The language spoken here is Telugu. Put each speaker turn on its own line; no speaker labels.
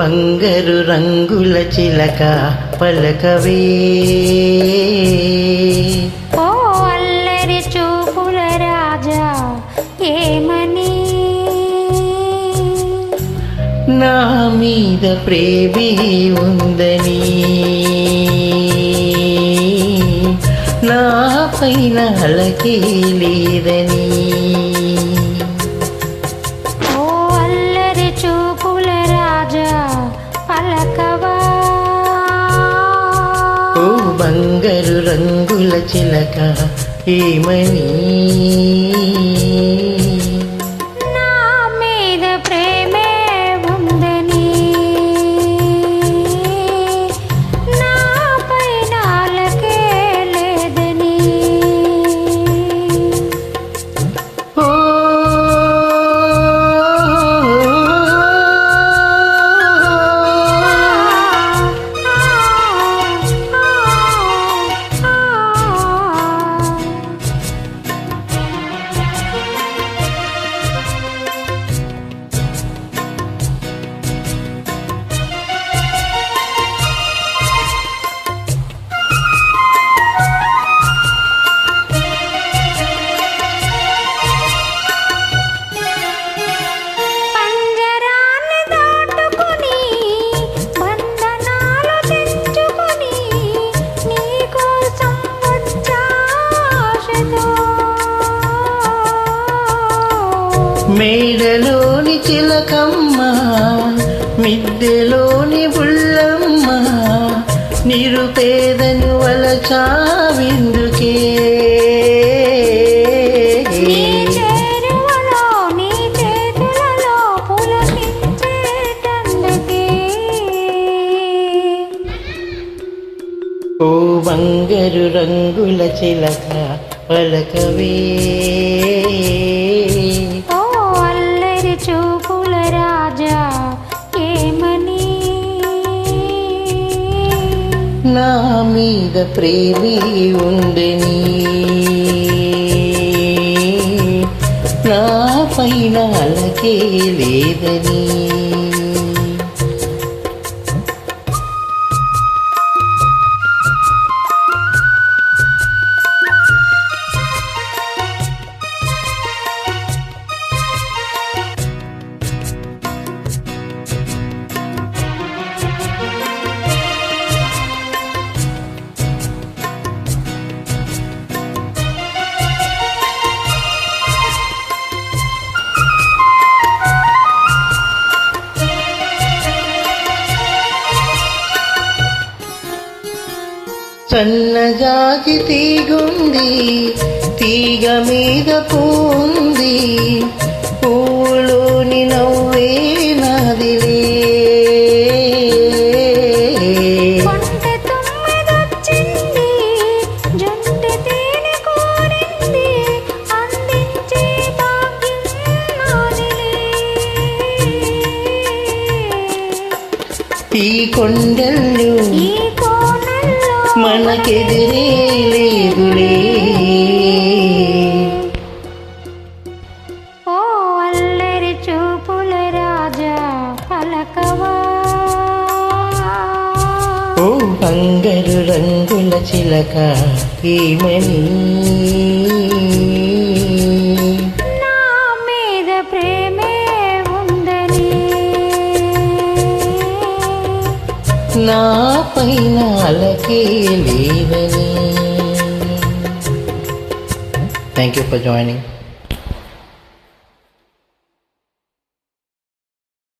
బంగారు రంగుల చిలక పలకవే.
ఓ అల్లరి చూపుల రాజా ఏమని?
నా మీద ప్రేమే ఉందని. నా పైన అలకే లేదని.
ఓ
బంగారు రంగుల చిలక ఏమని? మేడలోని చిలకమ్మ మిద్దెలోని బుల్లమ్మ నిరుపేదను వలచావిందుకే. ఓ బంగారు రంగుల చిలక పలకవే. మీద ప్రేమే ఉందని నా పైన అలకే లేదని సన్నజాజి తీగుంది తీగ మీద పూంది. పూలోని నవ్వే నాదిలే.
కొంటె తుమ్మెదొచ్చింది
మనకెదిరే లేదులే.
ఓ అల్లరి చూపుల రాజా పలకవా.
ఓ బంగారు రంగుల చిలక ఏమని నా పైన అలకే లేదని థ్యాంక్ యూ ఫర్ జాయినింగ్